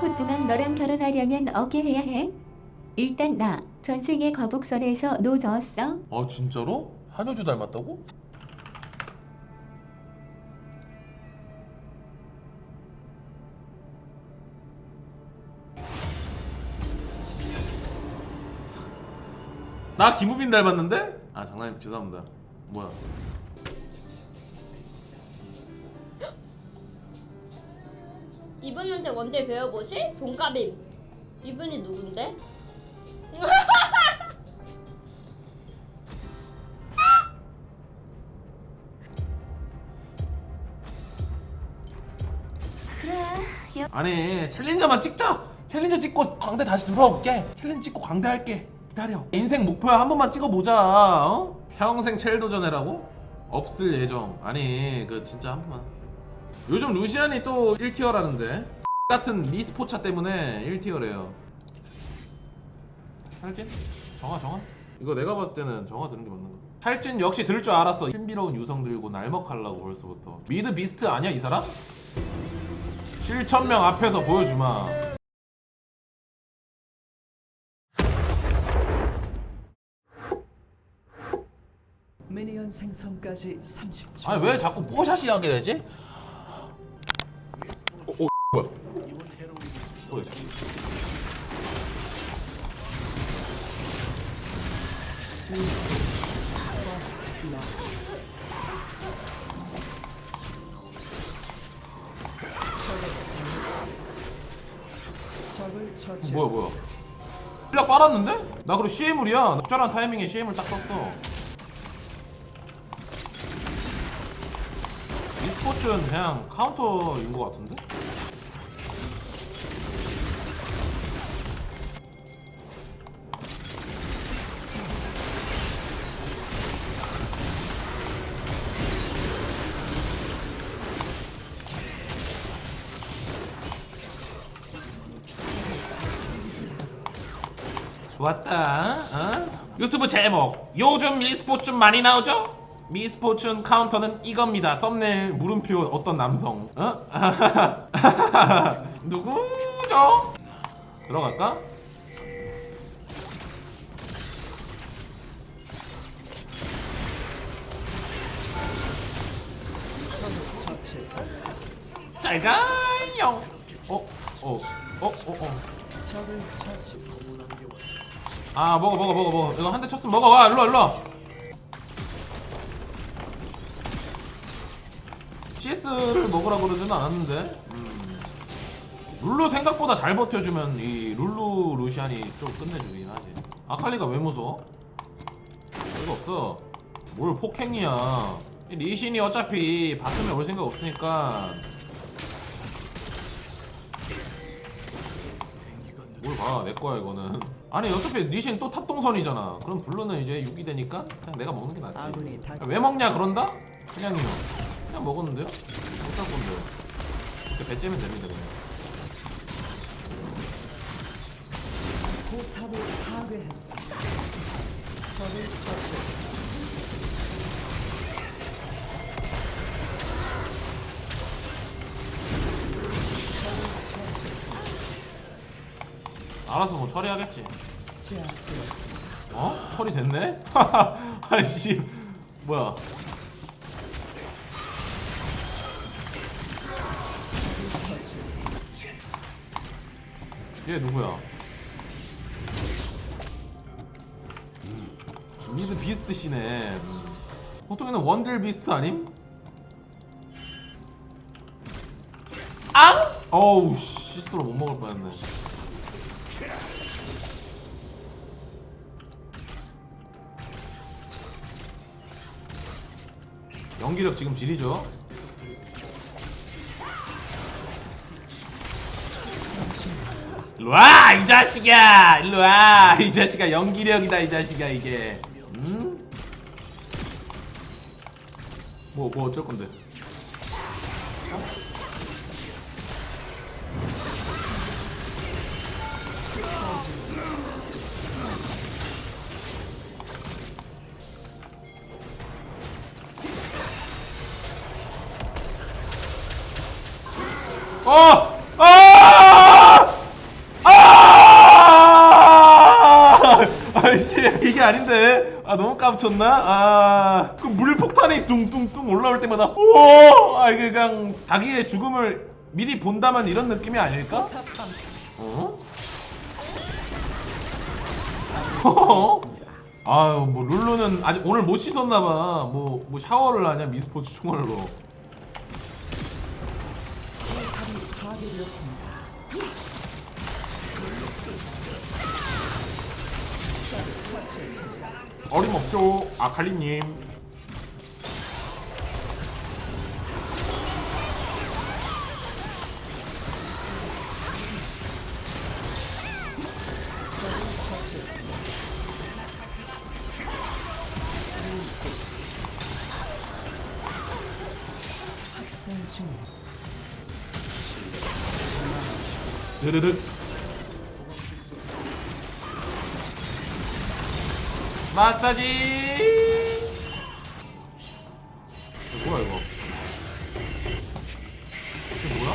콧등왕 너랑 결혼하려면 어게 해야 해? 일단 나 전생에 거북선에서 노 저었어. 아 진짜로? 한효주 닮았다고? 나 김우빈 닮았는데? 아 장난님 죄송합니다 뭐야 이분한테 원딜 배워보실? 동갑임. 이분이 누군데? 아니 챌린저만 찍자 챌린저 찍고 광대 다시 들어올게 챌린저 찍고 광대 할게 기다려 인생 목표야 한 번만 찍어보자 어? 평생 첼 도전해라고? 없을 예정 아니 그 진짜 한 번만 요즘 루시안이 또 1티어라는데 같은 미스포차 때문에 1티어래요 탈진? 정아 정아? 이거 내가 봤을 때는 정아 드는 게 맞는 거 탈진 역시 들을 줄 알았어 신비로운 유성 들고 날먹하려고 벌써부터 미드 비스트 아니야 이 사람? 7천명 앞에서 보여주마. 미니언 생성까지 30초. 아니 왜 자꾸 뽀샷이 하게 되지? 어, 어 뭐야? 뭐야? 처치. 뭐야 뭐야? 실력 빨았는데? 나 그리고 CM물이야. 적절한 타이밍에 CM을 딱 썼어. e스포츠는 그냥 카운터인 것 같은데? 좋았다. 어? 유튜브 제목 요즘 미스포츠 많이 나오죠? 미스포츠 카운터는 이겁니다. 썸네일 물음표 어떤 남성? 어? 누구죠? 들어갈까? 처치했어. 잘 가요. 어? 어? 어? 어? 어? 아 먹어 먹어 먹어 먹어. 이거 한 대 쳤으면 먹어. 와 일로와 일로와. CS를 먹으라 그러지는 않았는데. 음. 룰루 생각보다 잘 버텨주면 이 룰루 루시안이 좀 끝내주긴 하지. 아칼리가 왜 무서워? 별거 없어. 뭘 폭행이야. 이 리신이 어차피 바텀에 올 생각 없으니까. 뭘 봐, 내 거야 이거는. 아니 어차피 니신 또 탑 동선이잖아. 그럼 블루는 이제 6이 되니까 그냥 내가 먹는 게 낫지. 아군이 다 왜 먹냐 그런다? 그냥요. 그냥 먹었는데요? 못할 건데요. 이렇게 배째면 됩니다 그냥. 포탑을 파괴했어. 적을 처치했어. 알아서 뭐 처리하겠지. 어? 처리 됐네? 아이씨 뭐야? 얘 누구야? 미드 비스트 씨네. 보통에는 원딜 비스트 아님? 아! 어우 시스로 못 먹을 뻔했네. 연기력 지금 지리죠? 일로와 이 자식아 일로와 이 자식아 연기력이다 이 자식아 이게 음? 뭐 뭐 어쩔 건데 어! 아! 아! 아! 아이씨 이게 아닌데 아 너무 깜쳤나? 아... 그 물폭탄이 둥둥둥 올라올 때마다 오! 아 이게 그냥 자기의 죽음을 미리 본다면 이런 느낌이 아닐까? 어? 어? 아유 뭐 룰루는 아직 오늘 못 씻었나봐 뭐, 뭐 샤워를 하냐 미스포츠 총알로 어림없죠. 아칼리님 드르륵 마사지 뭐야 이거 이게 뭐야?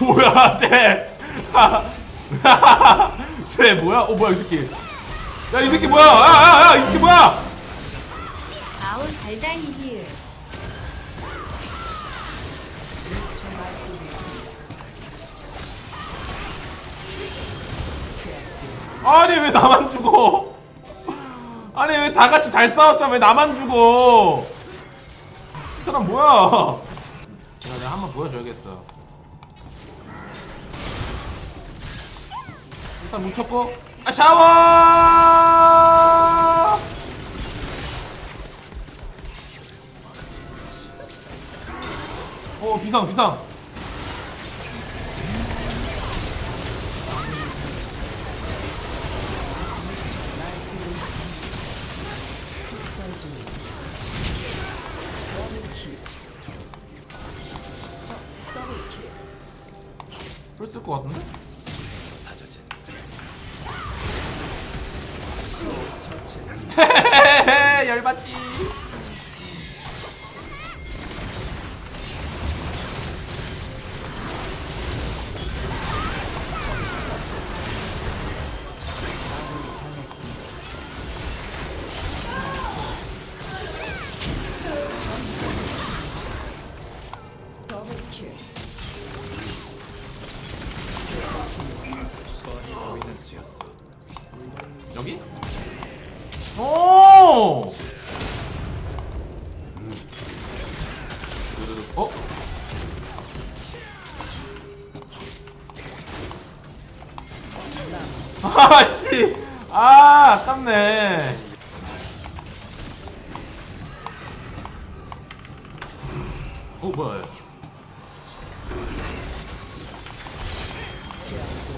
뭐야 쟤? 쟤 뭐야? 어 뭐야 이 새끼? 야이 새끼 뭐야? 아아아 이 새끼 뭐야? 아우 달달이 아니 왜 나만 죽어? 아니 왜 다 같이 잘 싸웠잖아 왜 나만 죽어? 이 사람 뭐야? 내가 내가 한번 보여줘야겠어. 일단 뭉쳤고 아 샤워! 어 비상 비상. 아씨, 아 아깝네. 어 뭐야? 얘.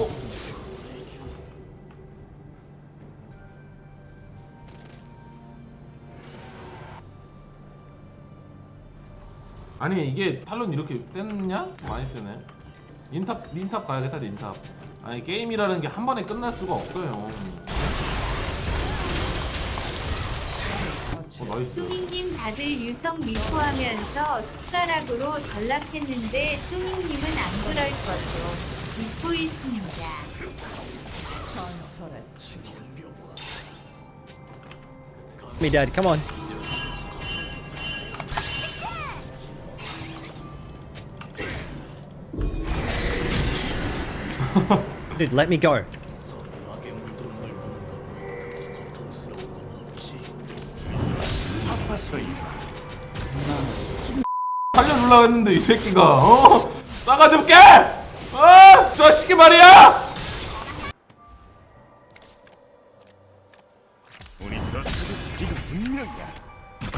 어? 아니 이게 탈론 이렇게 셌냐? 많이 세네. 인탑 인탑 가야겠다 인탑. 아니 게임이라는 게 한 번에 끝날 수가 없어요. 어 나이스. 뚱이님 다들 유성 미포하면서 숟가락으로 전락했는데 뚱이님은 안 그럴 거죠. 믿고 있습니다. me, Dad. Come on. Dude, let me go. 살려주려고 했는데 이 새끼가 어? 싸가지 없게! 어? 저 새끼 말이야!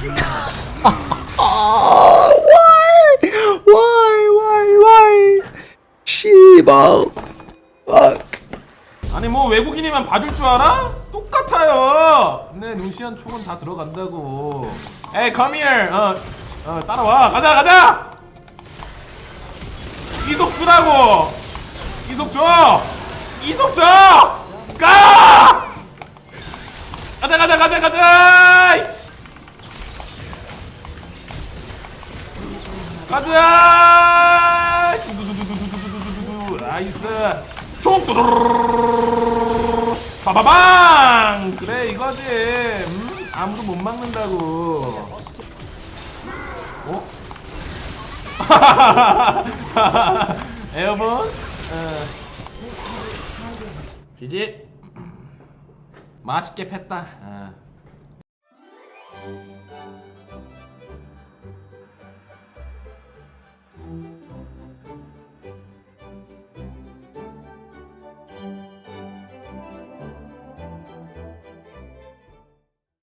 Why? 외국인이만 봐줄 줄 알아? 똑같아요. 네, 루시안 총은 다 들어간다고. 에이, come here. 어, 어, 따라와. 가자, 가자. 이속 주라고. 이속 줘. 이속 줘. 가. 가자, 가자, 가자, 가자. 가자. 나이스. 총. 빠바방 그래 이거지 음? 아무도 못 막는다고 어? 에어본 어. 지지 맛있게 팼다 어.